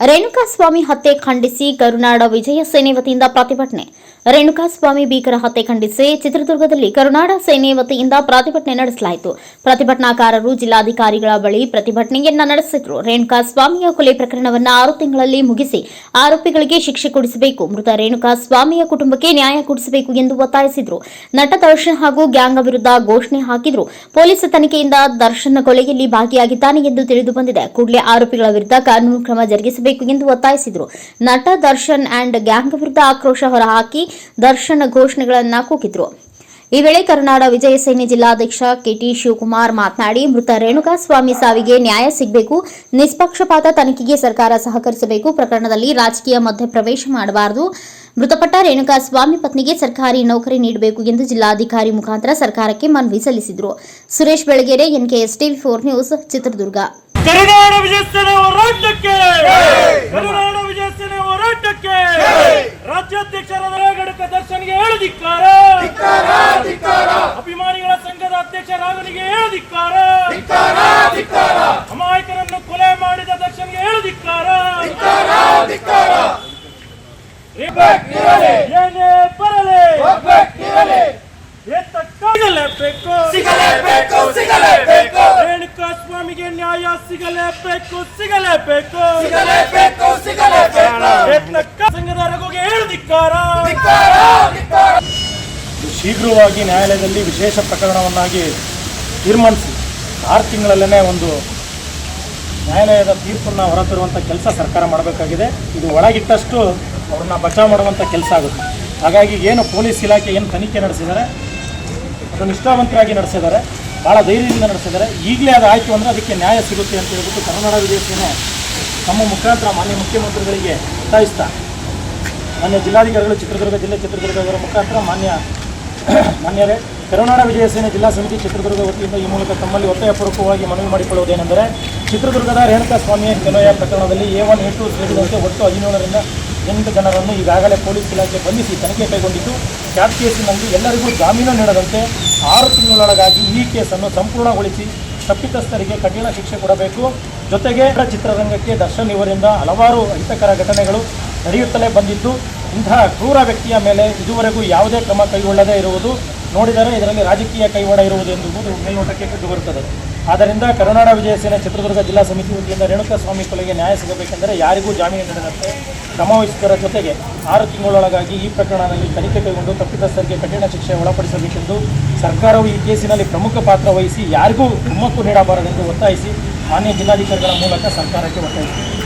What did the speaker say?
ರೇಣುಕಾಸ್ವಾಮಿ ಹತ್ಯೆ ಖಂಡಿಸಿ ಕರುನಾಡ ವಿಜಯ ಸೇನೆ ವತಿಯಿಂದ ಪ್ರತಿಭಟನೆ. ರೇಣುಕಾಸ್ವಾಮಿ ಭೀಕರ ಹತ್ಯೆ ಖಂಡಿಸಿ ಚಿತ್ರದುರ್ಗದಲ್ಲಿ ಕರುನಾಡ ಸೇನೆ ವತಿಯಿಂದ ಪ್ರತಿಭಟನೆ ನಡೆಸಲಾಯಿತು. ಪ್ರತಿಭಟನಾಕಾರರು ಜಿಲ್ಲಾಧಿಕಾರಿಗಳ ಬಳಿ ಪ್ರತಿಭಟನೆಯನ್ನ ನಡೆಸಿದ್ರು. ರೇಣುಕಾಸ್ವಾಮಿಯ ಕೊಲೆ ಪ್ರಕರಣವನ್ನು ಆರು ತಿಂಗಳಲ್ಲಿ ಮುಗಿಸಿ ಆರೋಪಿಗಳಿಗೆ ಶಿಕ್ಷೆ ಕೊಡಿಸಬೇಕು. ಮೃತ ರೇಣುಕಾಸ್ವಾಮಿಯ ಕುಟುಂಬಕ್ಕೆ ನ್ಯಾಯ ಕೊಡಿಸಬೇಕು ಎಂದು ಒತ್ತಾಯಿಸಿದ್ರು. ನಟ ದರ್ಶನ್ ಹಾಗೂ ಗ್ಯಾಂಗ್ ವಿರುದ್ಧ ಘೋಷಣೆ ಹಾಕಿದ್ರು. ಪೊಲೀಸ್ ತನಿಖೆಯಿಂದ ದರ್ಶನ್ ಕೊಲೆಯಲ್ಲಿ ಭಾಗಿಯಾಗಿದ್ದಾನೆ ಎಂದು ತಿಳಿದು ಬಂದಿದೆ. ಕೂಡಲೇ ಆರೋಪಿಗಳ ವಿರುದ್ಧ ಕಾನೂನು ಕ್ರಮ ಜರುಗಿಸಬೇಕು ಎಂದು ಒತ್ತಾಯಿಸಿದರು. ನಟ ದರ್ಶನ್ ಅಂಡ್ ಗ್ಯಾಂಗ್ ವಿರುದ್ಧ ಆಕ್ರೋಶ ಹೊರಹಾಕಿ ದರ್ಶನ್ ಘೋಷಣೆಗಳನ್ನ ಕೂಗಿದ್ರು. ಈ ವೇಳೆ ಕರ್ನಾಡ ವಿಜಯ ಸೇನೆ ಜಿಲ್ಲಾಧ್ಯಕ್ಷ ಕೆಟಿ ಶಿವಕುಮಾರ್ ಮಾತನಾಡಿ, ಮೃತ ರೇಣುಕಾಸ್ವಾಮಿ ಸಾವಿಗೆ ನ್ಯಾಯ ಸಿಗಬೇಕು, ನಿಷ್ಪಕ್ಷಪಾತ ತನಿಖೆಗೆ ಸರ್ಕಾರ ಸಹಕರಿಸಬೇಕು, ಪ್ರಕರಣದಲ್ಲಿ ರಾಜಕೀಯ ಮಧ್ಯಪ್ರವೇಶ ಮಾಡಬಾರದು. ಮೃತಪಟ್ಟ ರೇಣುಕಾಸ್ವಾಮಿ ಪತ್ನಿಗೆ ಸರ್ಕಾರಿ ನೌಕರಿ ನೀಡಬೇಕು ಎಂದು ಜಿಲ್ಲಾಧಿಕಾರಿ ಮುಖಾಂತರ ಸರ್ಕಾರಕ್ಕೆ ಮನವಿ ಸಲ್ಲಿಸಿದರು. Suresh Belagere NKS TV four news, Chitradurga. ಕರುನಾಡ ಗಡಕ ದರ್ಶನ್ಗೆ ಹೇಳದಿಕ್ಕಾರ ಅಭಿಮಾನಿಗಳ ಸಂಘದ ಅಧ್ಯಕ್ಷ ರಾಘವನಿಗೆ ಹೇಳದಿಕ್ಕಾರ ಅಮಾಯಕರನ್ನು ಕೊಲೆ ಮಾಡಿದ ದರ್ಶನ್ಗೆ ಹೇಳದಿಕ್ಕಾರ ಏನೇ ಬರಲಿ. ಎತ್ತ ಸಿಗಲೇಬೇಕು. ನ್ಯಾಯ ಸಿಗಲೇಬೇಕು ಸಿಗಲೇಬೇಕು. ಸಿಗಲೇಬೇಕು ಸಿಗಲೇಬೇಕು. ಎತ್ತಕ್ಕ ಸಂಘದ ರಘುಗೆ ಧಿಕ್ಕಾರ, ಧಿಕ್ಕಾರ. ಶೀಘ್ರವಾಗಿ ನ್ಯಾಯಾಲಯದಲ್ಲಿ ವಿಶೇಷ ಪ್ರಕರಣವನ್ನಾಗಿ ತೀರ್ಮಾನಿಸಿ. ಆರು ತಿಂಗಳಲ್ಲೇ ಒಂದು ನ್ಯಾಯಾಲಯದ ತೀರ್ಪನ್ನು ಹೊರತರುವಂಥ ಕೆಲಸ ಸರ್ಕಾರ ಮಾಡಬೇಕಾಗಿದೆ. ಇದು ಒಳಗಿಟ್ಟಷ್ಟು ಅವ್ರನ್ನ ಬಚಾವ್ ಮಾಡುವಂಥ ಕೆಲಸ ಆಗುತ್ತೆ. ಹಾಗಾಗಿ ಏನು ಪೊಲೀಸ್ ಇಲಾಖೆ ಏನು ತನಿಖೆ ನಡೆಸಿದ್ದಾರೆ ಅದು ನಿಷ್ಠಾವಂತರಾಗಿ ನಡೆಸಿದ್ದಾರೆ. ಭಾಳ ಧೈರ್ಯದಿಂದ ನಡೆಸಿದ್ದಾರೆ. ಈಗಲೇ ಅದು ಆಯಿತು ಅಂದರೆ ಅದಕ್ಕೆ ನ್ಯಾಯ ಸಿಗುತ್ತೆ ಅಂತ ಹೇಳ್ಬಿಟ್ಟು ಕನ್ನಡ ವಿಜಯ ತಮ್ಮ ಮುಖಾಂತರ ಮಾನ್ಯ ಮುಖ್ಯಮಂತ್ರಿಗಳಿಗೆ ಒತ್ತಾಯಿಸ್ತಾ ಮಾನ್ಯ ಜಿಲ್ಲಾಧಿಕಾರಿಗಳು ಚಿತ್ರದುರ್ಗ ಜಿಲ್ಲೆ ಚಿತ್ರದುರ್ಗ ಇವರ ಮುಖಾಂತರ ಮಾನ್ಯ ಮಾನ್ಯರೇ, ಕರುನಾಡ ವಿಜಯ ಸೇನೆ ಜಿಲ್ಲಾ ಸಮಿತಿ ಚಿತ್ರದುರ್ಗ ವತಿಯಿಂದ ಈ ಮೂಲಕ ತಮ್ಮಲ್ಲಿ ಒತ್ತಾಯಪೂರ್ವಕವಾಗಿ ಮನವಿ ಮಾಡಿಕೊಳ್ಳುವುದೇನೆಂದರೆ ಚಿತ್ರದುರ್ಗದ ರೇಣುಕಾ ಸ್ವಾಮಿಯ ಕೊಲೆಯ ಪ್ರಕರಣದಲ್ಲಿ ಎ ಒನ್, ಎ ಟು ಸೇರಿದಂತೆ ಒಟ್ಟು ಹದಿನೇಳರಿಂದ ಎಂಟು ಜನರನ್ನು ಈಗಾಗಲೇ ಪೊಲೀಸ್ ಇಲಾಖೆ ಬಂಧಿಸಿ ತನಿಖೆ ಕೈಗೊಂಡಿದ್ದು, ಕ್ಯಾಬ್ ಕೇಸಿನಲ್ಲಿ ಎಲ್ಲರಿಗೂ ಜಾಮೀನು ನೀಡದಂತೆ ಆರು ತಿಂಗಳೊಳಗಾಗಿ ಈ ಕೇಸನ್ನು ಸಂಪೂರ್ಣಗೊಳಿಸಿ ತಪ್ಪಿತಸ್ಥರಿಗೆ ಕಠಿಣ ಶಿಕ್ಷೆ ಕೊಡಬೇಕು. ಜೊತೆಗೆ ಚಿತ್ರರಂಗಕ್ಕೆ ದರ್ಶನ್ ಇವರಿಂದ ಹಲವಾರು ಅಹಿತಕರ ಘಟನೆಗಳು ನಡೆಯುತ್ತಲೇ ಬಂದಿದ್ದು ಇಂತಹ ಕ್ರೂರ ವ್ಯಕ್ತಿಯ ಮೇಲೆ ಇದುವರೆಗೂ ಯಾವುದೇ ಕ್ರಮ ಕೈಗೊಳ್ಳದೇ ಇರುವುದು. ನೋಡಿದರೆ ಇದರಲ್ಲಿ ರಾಜಕೀಯ ಕೈವಾಡ ಇರುವುದು ಎಂಬುದು ಮೇಲ್ನೋಟಕ್ಕೆ ಕಂಡುಬರುತ್ತದೆ. ಆದ್ದರಿಂದ ಕರುನಾಡ ವಿಜಯ ಸೇನೆ ಚಿತ್ರದುರ್ಗ ಜಿಲ್ಲಾ ಸಮಿತಿ ವತಿಯಿಂದ ರೇಣುಕಾಸ್ವಾಮಿ ಕೊಲೆಗೆ ನ್ಯಾಯ ಸಿಗಬೇಕೆಂದರೆ ಯಾರಿಗೂ ಜಾಮೀನು ನೀಡದಂತೆ ಕ್ರಮ ವಹಿಸುವುದರ ಜೊತೆಗೆ ಆರು ತಿಂಗಳೊಳಗಾಗಿ ಈ ಪ್ರಕರಣದಲ್ಲಿ ತನಿಖೆ ಕೈಗೊಂಡು ತಪ್ಪಿತಸ್ಥರಿಗೆ ಕಠಿಣ ಶಿಕ್ಷೆ ಒಳಪಡಿಸಬೇಕೆಂದು ಸರ್ಕಾರವು ಈ ಕೇಸಿನಲ್ಲಿ ಪ್ರಮುಖ ಪಾತ್ರ ವಹಿಸಿ ಯಾರಿಗೂ ಮುಮ್ಮಕ್ಕು ನೀಡಬಾರದೆಂದು ಒತ್ತಾಯಿಸಿ ಮಾನ್ಯ ಜಿಲ್ಲಾಧಿಕಾರಿಗಳ ಮೂಲಕ ಸರ್ಕಾರಕ್ಕೆ ಒತ್ತಾಯಿಸಿದೆ.